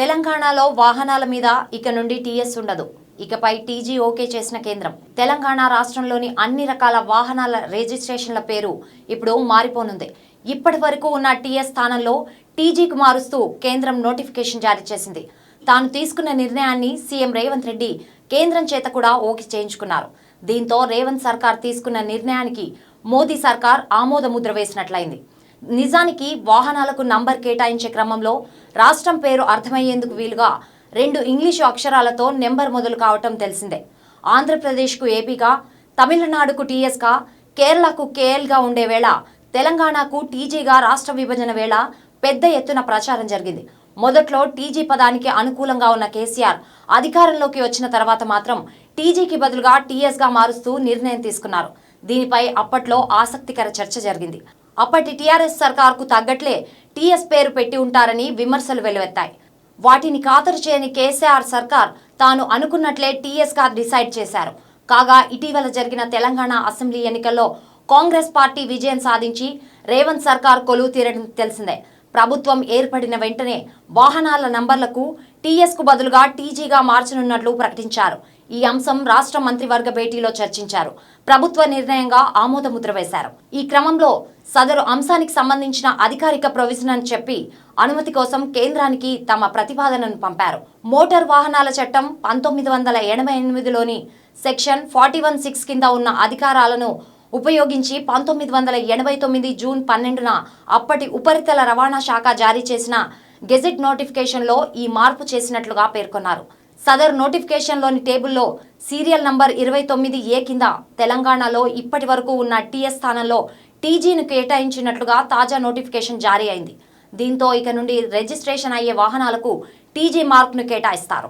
తెలంగాణలో వాహనాల మీద ఇక నుండి టీఎస్ ఉండదు. ఇకపై టీజీ ఓకే చేసిన కేంద్రం. తెలంగాణ రాష్ట్రంలోని అన్ని రకాల వాహనాల రిజిస్ట్రేషన్ల పేరు ఇప్పుడు మారిపోనుంది. ఇప్పటి వరకు ఉన్న టీఎస్ స్థానంలో టీజీకి మారుస్తూ కేంద్రం నోటిఫికేషన్ జారీ చేసింది. తాను తీసుకున్న నిర్ణయాన్ని సీఎం రేవంత్ రెడ్డి కేంద్రం చేత కూడా ఓకే చేయించుకున్నారు. దీంతో రేవంత్ సర్కార్ తీసుకున్న నిర్ణయానికి మోదీ సర్కార్ ఆమోదముద్ర వేసినట్లయింది. నిజానికి వాహనాలకు నంబర్ కేటాయించే క్రమంలో రాష్ట్రం పేరు అర్థమయ్యేందుకు వీలుగా రెండు ఇంగ్లీషు అక్షరాలతో నెంబర్ మొదలు కావటం తెలిసిందే. ఆంధ్రప్రదేశ్కు ఏపీగా తమిళనాడుకు టీఎస్గా కేరళకు కేఎల్గా ఉండే వేళ తెలంగాణకు టీజీగా రాష్ట్ర విభజన వేళ పెద్ద ఎత్తున ప్రచారం జరిగింది. మొదట్లో టీజీ పదానికి అనుకూలంగా ఉన్న కేసీఆర్ అధికారంలోకి వచ్చిన తర్వాత మాత్రం టీజీకి బదులుగా టీఎస్గా మారుస్తూ నిర్ణయం తీసుకున్నారు. దీనిపై అప్పట్లో ఆసక్తికర చర్చ జరిగింది. అప్పటి టీఆర్ఎస్ సర్కార్కు తగ్గట్లే టీఎస్ పేరు పెట్టి ఉంటారని విమర్శలు వెలువెత్తాయి. వాటిని ఖాతరు చేయని కేసీఆర్ సర్కార్ తాను అనుకున్నట్లే టీఎస్గా డిసైడ్ చేశారు. కాగా ఇటీవల జరిగిన తెలంగాణ అసెంబ్లీ ఎన్నికల్లో కాంగ్రెస్ పార్టీ విజయం సాధించి రేవంత్ సర్కార్ కొలువు తీరడం తెలిసిందే. ప్రభుత్వం ఏర్పడిన వెంటనే వాహనాల నంబర్లకు టీఎస్కు బదులుగా టీజీగా మార్చనున్నట్లు ప్రకటించారు. ఈ అంశం రాష్ట్ర మంత్రివర్గ భేటీలో చర్చించారు. ప్రభుత్వ నిర్ణయంగా ఆమోదముద్ర వేశారు. ఈ క్రమంలో సదరు అంశానికి సంబంధించిన అధికారిక ప్రొవిజన్ అని చెప్పి అనుమతి కోసం కేంద్రానికి తమ ప్రతిపాదనను పంపారు. మోటార్ వాహనాల చట్టం పంతొమ్మిది వందల ఎనభై ఎనిమిదిలోని సెక్షన్ ఫార్టీ వన్ సిక్స్ కింద ఉన్న అధికారాలను ఉపయోగించి పంతొమ్మిది వందల ఎనభై తొమ్మిది జూన్ పన్నెండున అప్పటి ఉపరితల రవాణా శాఖ జారీ చేసిన గెజెట్ నోటిఫికేషన్లో ఈ మార్పు చేసినట్లుగా పేర్కొన్నారు. సదర్ నోటిఫికేషన్లోని టేబుల్లో సీరియల్ నంబర్ ఇరవై తొమ్మిది ఏ కింద తెలంగాణలో ఇప్పటి వరకు ఉన్న టీఎస్ స్థానంలో టీజీని కేటాయించినట్లుగా తాజా నోటిఫికేషన్ జారీ అయింది. దీంతో ఇక నుండి రిజిస్ట్రేషన్ అయ్యే వాహనాలకు టీజీ మార్క్ను కేటాయిస్తారు.